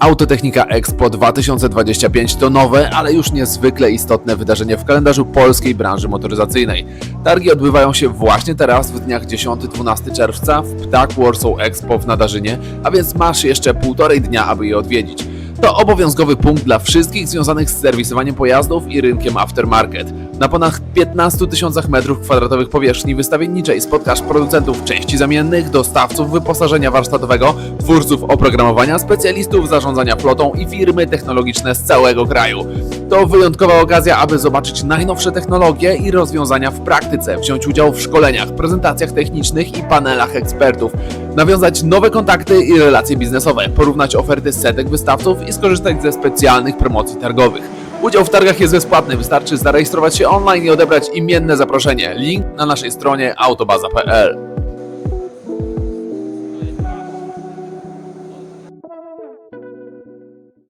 Autotechnika Expo 2025 to nowe, ale już niezwykle istotne wydarzenie w kalendarzu polskiej branży motoryzacyjnej. Targi odbywają się właśnie teraz w dniach 10-12 czerwca w Ptak Warsaw Expo w Nadarzynie, a więc masz jeszcze półtorej dnia, aby je odwiedzić. To obowiązkowy punkt dla wszystkich związanych z serwisowaniem pojazdów i rynkiem aftermarket. Na ponad 15 tysiącach metrów kwadratowych powierzchni wystawienniczej spotkasz producentów części zamiennych, dostawców wyposażenia warsztatowego, twórców oprogramowania, specjalistów zarządzania flotą i firmy technologiczne z całego kraju. To wyjątkowa okazja, aby zobaczyć najnowsze technologie i rozwiązania w praktyce, wziąć udział w szkoleniach, prezentacjach technicznych i panelach ekspertów, nawiązać nowe kontakty i relacje biznesowe, porównać oferty setek wystawców i skorzystać ze specjalnych promocji targowych. Udział w targach jest bezpłatny, wystarczy zarejestrować się online i odebrać imienne zaproszenie. Link na naszej stronie autobaza.pl.